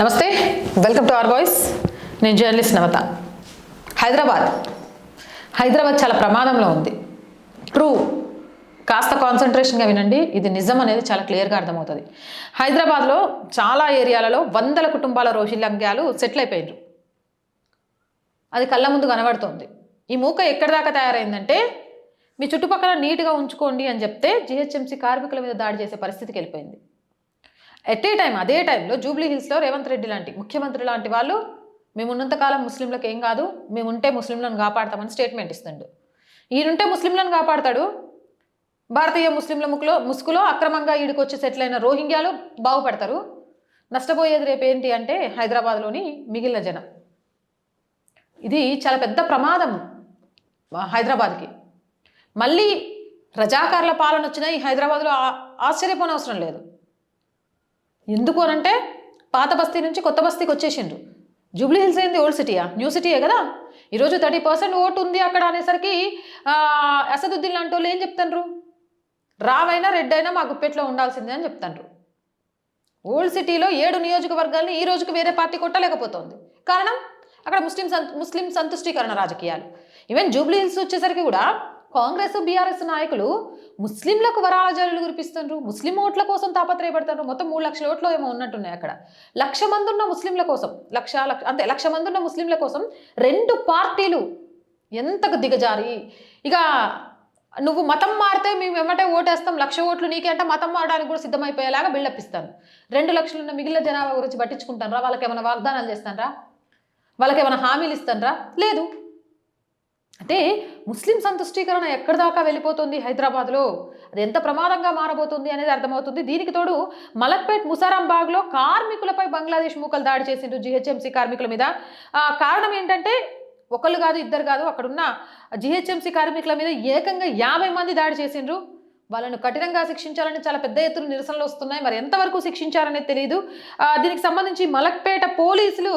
నమస్తే welcome to our voice నేను journalist నవత. హైదరాబాద్. హైదరాబాద్ చాలా ప్రమాదంలో ఉంది. ట్రూ. కాస్త కాన్సన్ట్రేషన్గా వినండి ఇది నిజం అనేది చాలా క్లియర్గా అర్థమవుతుంది. హైదరాబాద్లో చాలా ఏరియాలలో వందల కుటుంబాల రోహిల్లంగ్యాలు సెటిల్ అయిపోయినారు అది కళ్ళ ముందు కనబడుతోంది. ఈ మూక ఎక్కడి దాకా తయారైందంటే మీ చుట్టుపక్కల నీట్గా ఉంచుకోండి అని చెప్తే జిహెచ్ఎంసీ కార్మికుల మీద దాడి చేసే పరిస్థితికి వెళ్ళిపోయింది. ఎట్ ఏ టైం అదే టైంలో జూబ్లీ హిల్స్లో రేవంత్ రెడ్డి లాంటి ముఖ్యమంత్రి లాంటి వాళ్ళు మేము ఉన్నంతకాలం ముస్లింలకు ఏం కాదు మేము ఉంటే ముస్లింలను కాపాడతామని స్టేట్మెంట్ ఇస్తుండు. ఈయనుంటే ముస్లింలను కాపాడతాడు భారతీయ ముస్లింల ముక్కులో ముసుగులో అక్రమంగా ఈడికి సెటిల్ అయిన రోహింగ్యాలు బాగుపడతారు. నష్టపోయేది రేపు ఏంటి అంటే హైదరాబాద్లోని మిగిలిన జనం. ఇది చాలా పెద్ద ప్రమాదం హైదరాబాద్కి. మళ్ళీ రజాకారుల పాలన వచ్చినా ఈ హైదరాబాద్లో ఆశ్చర్యపోనవసరం లేదు. ఎందుకు అనంటే పాత బస్తీ నుంచి కొత్త బస్తీకి వచ్చేసిండ్రు. జూబ్లీ హిల్స్ ఏంది? ఓల్డ్ సిటీయా? న్యూ సిటీయే కదా? ఈరోజు థర్టీ పర్సెంట్ ఓటు ఉంది అక్కడ అనేసరికి అసదుద్దీన్ లాంటి వాళ్ళు ఏం చెప్తాండ్రు? రావైనా రెడ్ అయినా మా గుప్పెట్లో ఉండాల్సిందే అని చెప్తాండ్రు. ఓల్డ్ సిటీలో ఏడు నియోజకవర్గాల్ని ఈ రోజుకి వేరే పార్టీ కొట్టలేకపోతుంది. కారణం? అక్కడ ముస్లిం సంత్ ముస్లిం సంతుష్టీకరణ రాజకీయాలు. ఈవెన్ జూబ్లీ హిల్స్ వచ్చేసరికి కూడా కాంగ్రెస్ బీఆర్ఎస్ నాయకులు ముస్లింలకు వరాల జల్లులు కురిపిస్తున్నారు ముస్లిం ఓట్ల కోసం తాపత్రయపడుతున్నారు మొత్తం మూడు లక్షల ఓట్లు ఏమో ఉన్నట్టున్నాయి అక్కడ. లక్ష మంది ఉన్న ముస్లింల కోసం లక్ష లక్ష అంతే లక్ష మంది ఉన్న ముస్లింల కోసం రెండు పార్టీలు ఎంతకు దిగజారి? ఇక నువ్వు మతం మారితే మేము వెంబటే ఓటేస్తాం లక్ష ఓట్లు నీకే అంటే మతం మారడానికి కూడా సిద్ధమైపోయేలాగా బిల్డప్ ఇస్తాను. రెండు లక్షలు ఉన్న మిగిలిన జనాభా గురించి పట్టించుకుంటానరా? వాళ్ళకి ఏమైనా వాగ్దానాలు చేస్తానరా? వాళ్ళకి ఏమైనా హామీలు ఇస్తానరా? లేదు. అంటే ముస్లిం సంతుష్టీకరణ ఎక్కడి దాకా వెళ్ళిపోతుంది హైదరాబాద్లో? అది ఎంత ప్రమాదంగా మారబోతుంది అనేది అర్థమవుతుంది. దీనికి తోడు మలక్పేట్ ముసారాంబాగ్లో కార్మికులపై బంగ్లాదేశ్ మూకలు దాడి చేసిండ్రు జిహెచ్ఎంసీ కార్మికుల మీద. కారణం ఏంటంటే ఒకళ్ళు కాదు ఇద్దరు కాదు అక్కడున్న జిహెచ్ఎంసీ కార్మికుల మీద ఏకంగా యాభై మంది దాడి చేసిండ్రు. వాళ్ళను కఠినంగా శిక్షించాలని చాలా పెద్ద ఎత్తున నిరసనలు వస్తున్నాయి. మరి ఎంతవరకు శిక్షించారనేది తెలియదు దీనికి సంబంధించి మలక్పేట పోలీసులు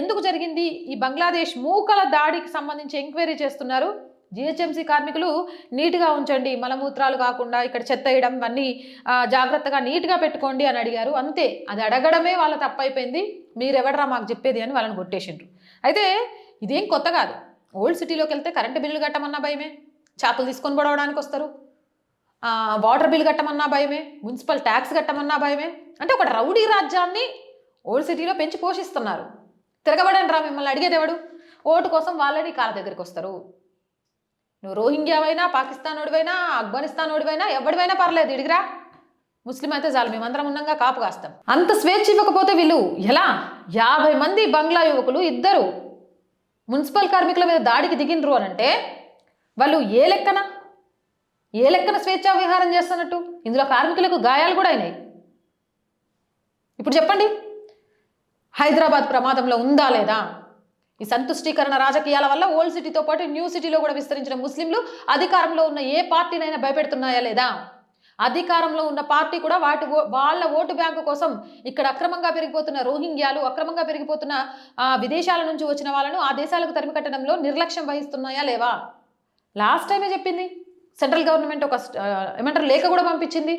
ఎందుకు జరిగింది? ఈ బంగ్లాదేశ్ మూకల దాడికి సంబంధించి ఎంక్వైరీ చేస్తున్నారు. జిహెచ్ఎంసీ కార్మికులు నీట్గా ఉంచండి. మలమూత్రాలు కాకుండా ఇక్కడ చెత్త వేయడం ఇవన్నీ జాగ్రత్తగా నీట్గా పెట్టుకోండి అని అడిగారు. అంతే అది అడగడమే వాళ్ళ తప్పైపోయింది. మీరెవడరా మాకు చెప్పేది అని వాళ్ళని కొట్టేసిండ్రు. అయితే ఇదేం కొత్త కాదు. ఓల్డ్ సిటీలోకి వెళ్తే కరెంటు బిల్లులు కట్టమన్నా భయమే. చాకులు తీసుకొని పడవడానికి వస్తారు వాటర్ బిల్ కట్టమన్నా భయమే మున్సిపల్ ట్యాక్స్ కట్టమన్నా భయమే. అంటే ఒక రౌడీ రాజ్యాన్ని ఓల్డ్ సిటీలో పెంచి పోషిస్తున్నారు. తిరగబడండి రా మిమ్మల్ని అడిగేదేవాడు ఓటు కోసం వాళ్ళని కాళ్ళ దగ్గరికి వస్తారు. నువ్వు రోహింగ్యావైనా పాకిస్తాన్ ఓడివైనా ఆఫ్ఘనిస్తాన్ ఓడివైనా ఎవడివైనా పర్లేదు ఇడిగిరా. ముస్లిం అయితే చాలు మేమందరం ఉన్నంగా కాపు కాస్తాం. అంత స్వేచ్ఛ ఇవ్వకపోతే వీళ్ళు ఎలా? యాభై మంది బంగ్లా యువకులు ఇద్దరు. మున్సిపల్ కార్మికుల మీద దాడికి దిగినరు అని అంటే వాళ్ళు ఏ లెక్కన? ఏ లెక్కన స్వేచ్ఛా విహారం చేస్తున్నట్టు? ఇందులో కార్మికులకు గాయాలు కూడా అయినాయి. ఇప్పుడు చెప్పండి. హైదరాబాద్ ప్రమాదంలో ఉందా లేదా? ఈ సంతుష్టీకరణ రాజకీయాల వల్ల ఓల్డ్ సిటీతో పాటు న్యూ సిటీలో కూడా విస్తరించిన ముస్లింలు అధికారంలో ఉన్న ఏ పార్టీనైనా భయపెడుతున్నాయా లేదా? అధికారంలో ఉన్న పార్టీ కూడా వాటి ఓ- వాళ్ళ ఓటు బ్యాంకు కోసం ఇక్కడ అక్రమంగా పెరిగిపోతున్న రోహింగ్యాలు అక్రమంగా పెరిగిపోతున్న విదేశాల నుంచి వచ్చిన వాళ్ళను ఆ దేశాలకు తరిమి కట్టడంలో నిర్లక్ష్యం వహిస్తున్నాయా లేవా? లాస్ట్ టైమే చెప్పింది. సెంట్రల్ గవర్నమెంట్ ఒక ఏమంటారు లేఖ కూడా పంపించింది.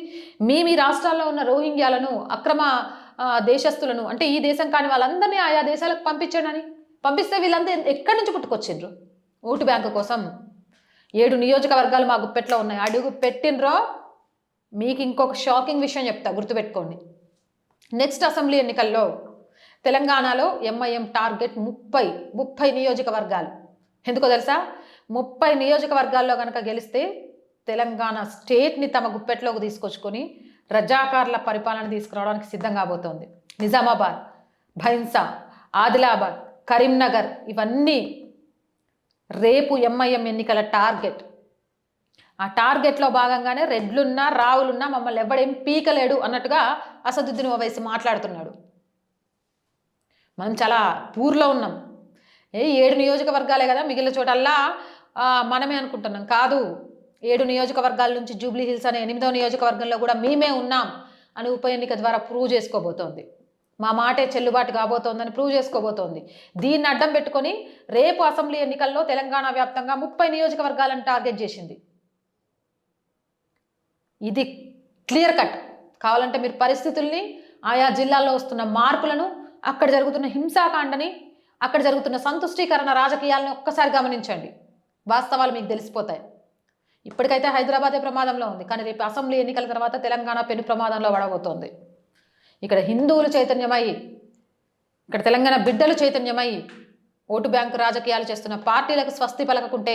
మీ మీ రాష్ట్రాల్లో ఉన్న రోహింగ్యాలను అక్రమ దేశస్తులను అంటే ఈ దేశం కాని వాళ్ళందరినీ ఆయా దేశాలకు పంపించండి పంపిస్తే వీళ్ళంతా ఎక్కడి నుంచి పుట్టుకొచ్చిండ్రు? ఓటు బ్యాంకు కోసం. ఏడు నియోజకవర్గాలు మా గుప్పెట్లో ఉన్నాయి. అడుగు పెట్టినరో మీకు ఇంకొక షాకింగ్ విషయం చెప్తా గుర్తుపెట్టుకోండి. నెక్స్ట్ అసెంబ్లీ ఎన్నికల్లో తెలంగాణలో ఎంఐఎం టార్గెట్ ముప్పై ముప్పై నియోజకవర్గాలు. ఎందుకో తెలుసా? ముప్పై నియోజకవర్గాల్లో కనుక గెలిస్తే తెలంగాణ స్టేట్ని తమ గుప్పెట్లోకి తీసుకొచ్చుకొని రజాకార్ల పరిపాలన తీసుకురావడానికి సిద్ధం కాబోతోంది. నిజామాబాద్ భైన్సా ఆదిలాబాద్ కరీంనగర్ ఇవన్నీ రేపు ఎంఐఎం ఎన్నికల టార్గెట్. ఆ టార్గెట్లో భాగంగానే రెడ్లున్నా రావులున్నా మమ్మల్ని ఎవడేం పీకలేడు అన్నట్టుగా అసదుద్దీన్ ఓవైసీ మాట్లాడుతున్నాడు. మనం చాలా పూర్లో ఉన్నాం. ఏ ఏడు నియోజకవర్గాలే కదా మిగిలిన చోటల్లా మనమే అనుకుంటున్నాం. కాదు ఏడు నియోజకవర్గాల నుంచి జూబ్లీ హిల్స్ అనే ఎనిమిదవ నియోజకవర్గంలో కూడా మేమే ఉన్నాం అని ఉప ఎన్నిక ద్వారా ప్రూవ్ చేసుకోబోతోంది. మా మాటే చెల్లుబాటు కాబోతోందని ప్రూవ్ చేసుకోబోతోంది. దీన్ని అడ్డం పెట్టుకొని రేపు అసెంబ్లీ ఎన్నికల్లో తెలంగాణ వ్యాప్తంగా ముప్పై నియోజకవర్గాలను టార్గెట్ చేసింది. ఇది క్లియర్ కట్. కావాలంటే మీరు పరిస్థితుల్ని ఆయా జిల్లాల్లో వస్తున్న మార్పులను అక్కడ జరుగుతున్న హింసాకాండని అక్కడ జరుగుతున్న సంతుష్టీకరణ రాజకీయాలను ఒక్కసారి గమనించండి. వాస్తవాలు మీకు తెలిసిపోతాయి. ఇప్పటికైతే హైదరాబాదే ప్రమాదంలో ఉంది. కానీ రేపు అసెంబ్లీ ఎన్నికల తర్వాత తెలంగాణ పెను ప్రమాదంలో పడబోతోంది. ఇక్కడ హిందువులు చైతన్యమై ఇక్కడ తెలంగాణ బిడ్డలు చైతన్యమై ఓటు బ్యాంకు రాజకీయాలు చేస్తున్న పార్టీలకు స్వస్తి పలకకుంటే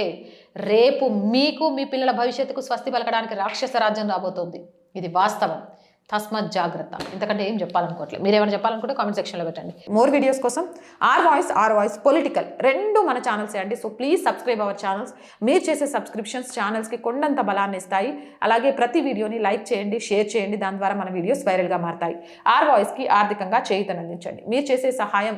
రేపు మీకు మీ పిల్లల భవిష్యత్తుకు స్వస్తి పలకడానికి రాక్షస రాజ్యం రాబోతోంది. ఇది వాస్తవం. తస్మత్ జాగ్రత్త. ఇంతకంటే ఏం చెప్పాలనుకోవట్లేదు. మీరు ఏమైనా చెప్పాలనుకుంటే కామెంట్ సెక్షన్లో పెట్టండి. మోర్ వీడియోస్ కోసం R voice R voice political రెండు మన ఛానల్స్ అండి. So please subscribe our channels మీరు చేసే సబ్స్క్రిప్షన్స్ ఛానల్స్కి కొండంత బలాన్ని ఇస్తాయి. అలాగే ప్రతి వీడియోని లైక్ చేయండి షేర్ చేయండి. దాని ద్వారా మన వీడియోస్ వైరల్గా మారతాయి. ఆర్ వాయిస్కి ఆర్థికంగా చేయుతనందించండి మీరు చేసే సహాయం